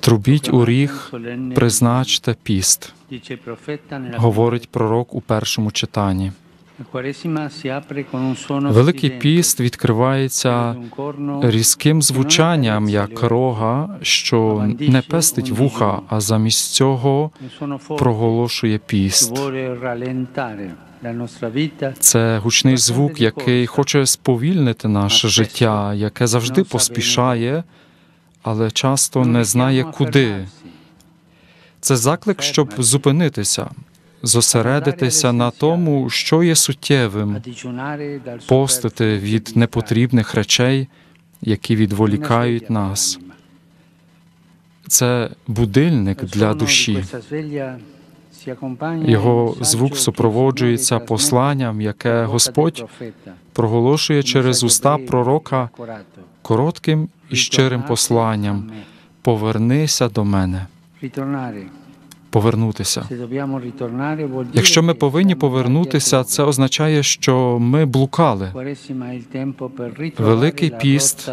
Трубіть у ріг, призначте піст, говорить пророк у першому читанні. Великий піст відкривається різким звучанням, як рога, що не пестить вуха, а замість цього проголошує піст. Це гучний звук, який хоче сповільнити наше життя, яке завжди поспішає, але часто не знає куди. Це заклик, щоб зупинитися, зосередитися на тому, що є суттєвим, постити від непотрібних речей, які відволікають нас. Це будильник для душі. Його звук супроводжується посланням, яке Господь проголошує через уста пророка коротким і щирим посланням. Повернися до мене, повернутися. Якщо ми повинні повернутися, це означає, що ми блукали. Великий піст.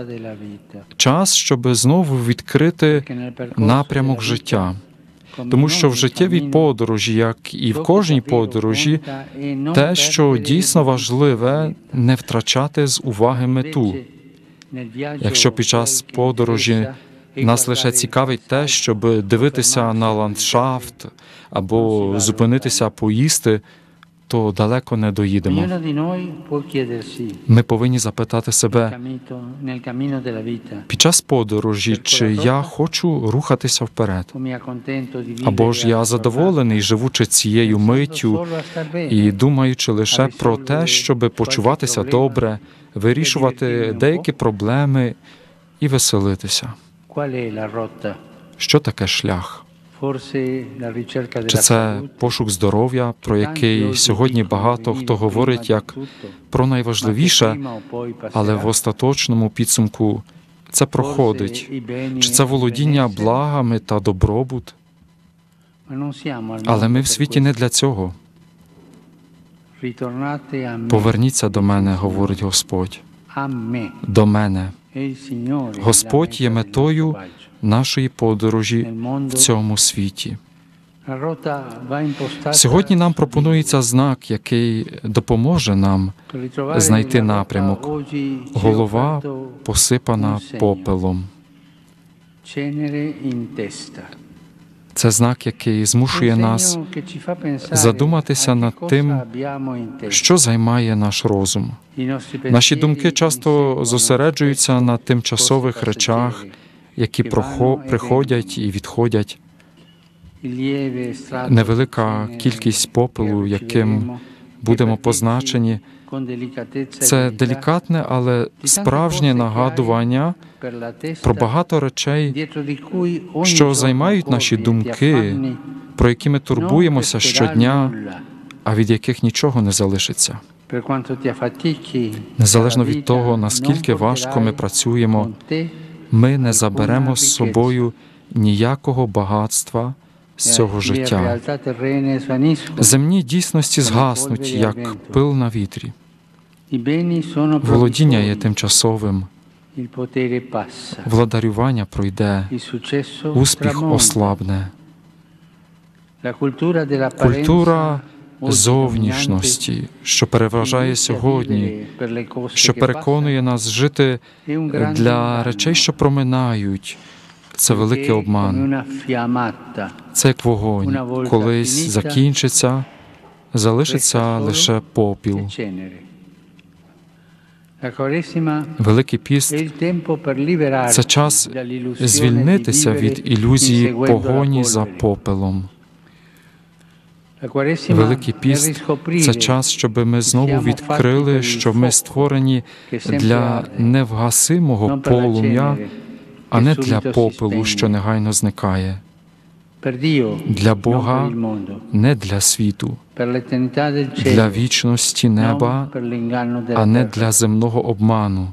Час, щоб знову відкрити напрямок життя, тому що в життєвій подорожі, як і в кожній подорожі, те, що дійсно важливе, не втрачати з уваги мету. Якщо під час подорожі нас лише цікавить те, щоб дивитися на ландшафт або зупинитися поїсти, то далеко не доїдемо. Ми повинні запитати себе під час подорожі, чи я хочу рухатися вперед, або ж я задоволений, живучи цією миттю і думаючи лише про те, щоб почуватися добре, вирішувати деякі проблеми і веселитися. Що таке шлях? Чи це пошук здоров'я, про який сьогодні багато хто говорить як про найважливіше, але в остаточному підсумку це проходить. Чи це володіння благами та добробут? al Але ми в світі не для цього. Поверніться до мене, говорить Господь. До мене. Господь є метою нашої подорожі в цьому світі. Сьогодні нам пропонується знак, який допоможе нам знайти напрямок. Голова посипана попелом. Це знак, який змушує нас задуматися над тим, що займає наш розум. Наші думки часто зосереджуються на тимчасових речах, які приходять і відходять. Невелика кількість попелу, яким будемо позначені. Це делікатне, але справжнє нагадування про багато речей, що займають наші думки, про які ми турбуємося щодня, а від яких нічого не залишиться. Незалежно від того, наскільки важко ми працюємо, ми не заберемо з собою ніякого багатства з цього життя. Земні дійсності згаснуть, як пил на вітрі. Володіння є тимчасовим, владарювання пройде, успіх ослабне. Культура зовнішності, що переважає сьогодні, що переконує нас жити для речей, що проминають. Це великий обман. Це як вогонь. Колись закінчиться, залишиться лише попіл. Великий піст це час звільнитися від ілюзії погоні за попелом. Великий піст це час, щоб ми знову відкрили, що ми створені для невгасимого полум'я, а не для попелу, що негайно зникає, для Бога, не для світу, для вічності неба, а не для земного обману,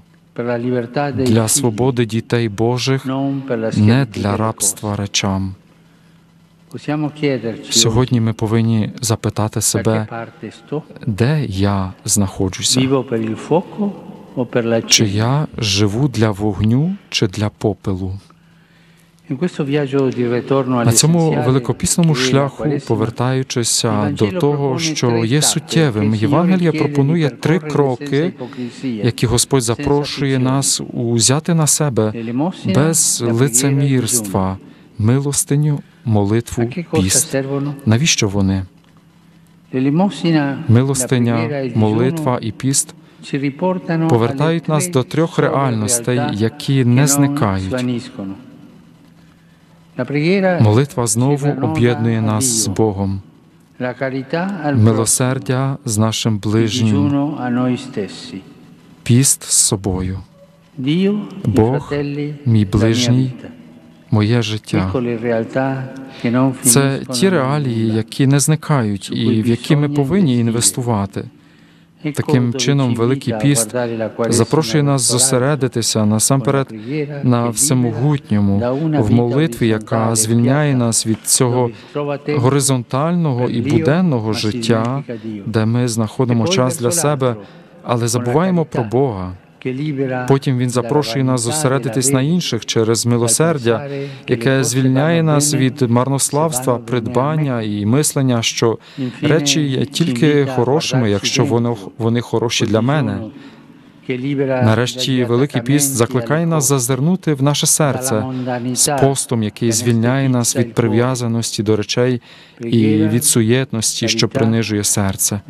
для свободи дітей Божих, не для рабства речам. Сьогодні ми повинні запитати себе, де я знаходжуся. Чи я живу для вогню, чи для попелу? На цьому великопісному шляху, повертаючися до того, що є суттєвим, Євангелія пропонує три кроки, які Господь запрошує нас узяти на себе без лицемірства, милостиню, молитву, піст. Навіщо вони? Милостиня, молитва і піст повертають нас до трьох реальностей, які не зникають. Молитва знову об'єднує нас з Богом, милосердя з нашим ближнім, піст з собою, Бог, мій ближній, моє життя. Це ті реалії, які не зникають і в які ми повинні інвестувати. Таким чином, Великий піст запрошує нас зосередитися насамперед на всемогутньому в молитві, яка звільняє нас від цього горизонтального і буденного життя, де ми знаходимо час для себе, але забуваємо про Бога. Потім він запрошує нас зосередитись на інших через милосердя, яке звільняє нас від марнославства, придбання і мислення, що речі є тільки хорошими, якщо вони, вони хороші для мене. Нарешті Великий піст закликає нас зазирнути в наше серце з постом, який звільняє нас від прив'язаності до речей і від суєтності, що принижує серце.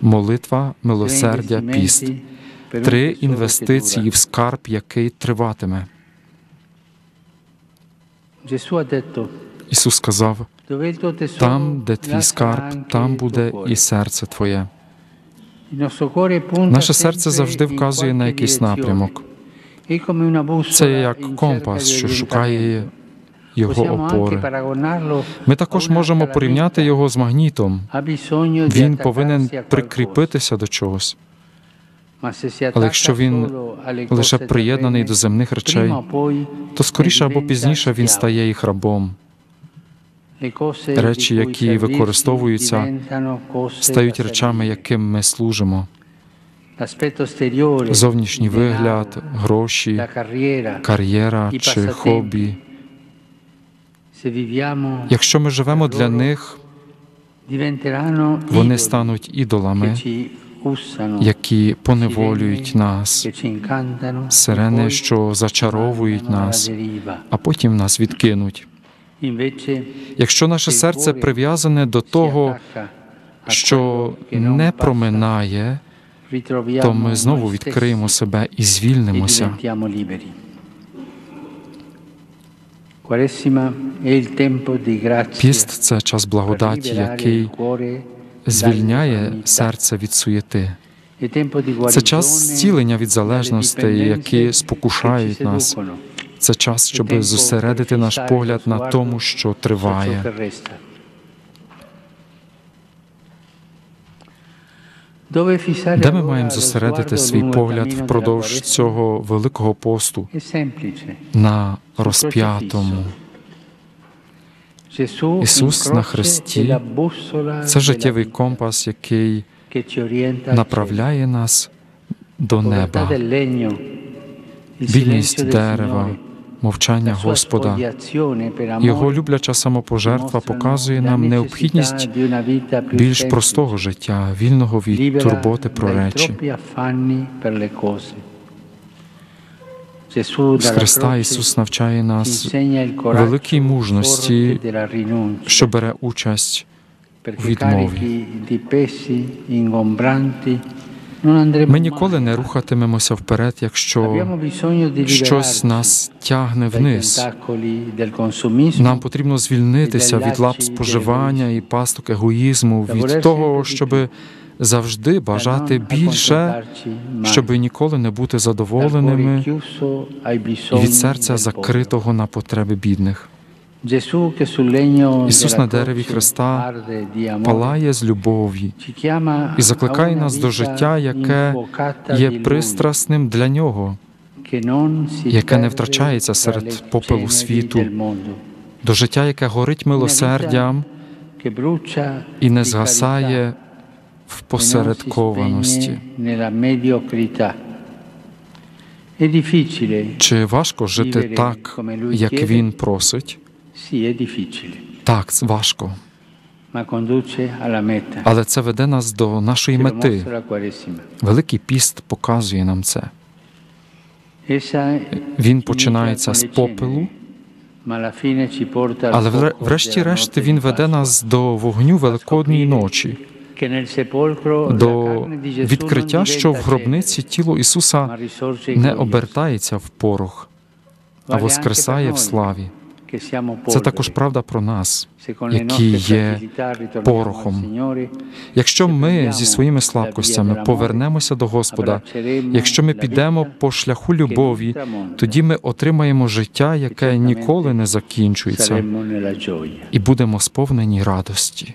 Молитва, милосердя, піст три інвестиції в скарб, який триватиме. Ісус сказав: там, де твій скарб, там буде і серце твоє. Наше серце завжди вказує на якийсь напрямок. Це як компас, що шукає його опори. Ми також можемо порівняти його з магнітом. Він повинен прикріпитися до чогось. Але якщо він лише приєднаний до земних речей, то скоріше або пізніше він стає їх рабом. Речі, які використовуються, стають речами, яким ми служимо. Зовнішній вигляд, гроші, кар'єра чи хобі. Якщо ми живемо для них, вони стануть ідолами, які поневолюють нас, сирени, що зачаровують нас, а потім нас відкинуть. Якщо наше серце прив'язане до того, що не проминає, то ми знову відкриємо себе і звільнимося. Піст це час благодаті, який звільняє серце від суєти. Це час зцілення від залежностей, які спокушають нас. Це час, щоб зосередити наш погляд на тому, що триває. Де ми маємо зосередити свій погляд впродовж цього великого посту на розп'ятому? Ісус на хресті це життєвий компас, який направляє нас до неба. Бідність дерева, мовчання Господа, його любляча самопожертва показує нам необхідність більш простого життя, вільного від турботи про речі. З Христа Ісус навчає нас великій мужності, що бере участь у відмові. Ми ніколи не рухатимемося вперед, якщо щось нас тягне вниз. Нам потрібно звільнитися від лап споживання і пасток егоїзму, від того, щоби завжди бажати більше, щоб ніколи не бути задоволеними і від серця закритого на потреби бідних. Ісус на дереві Христа палає з любові і закликає нас до життя, яке є пристрасним для нього, яке не втрачається серед попелу світу, до життя, яке горить милосердям і не згасає в посередкованості. Чи важко жити так, як він просить? Так, важко. Але це веде нас до нашої мети. Великий піст показує нам це. Він починається з попелу, але врешті-решт він веде нас до вогню Великодньої ночі, До відкриття, що в гробниці тіло Ісуса не обертається в порох, а воскресає в славі. Це також правда про нас. Які є порохом. Якщо ми зі своїми слабкостями повернемося до Господа, якщо ми підемо по шляху любові, тоді ми отримаємо життя, яке ніколи не закінчується, і будемо сповнені радості.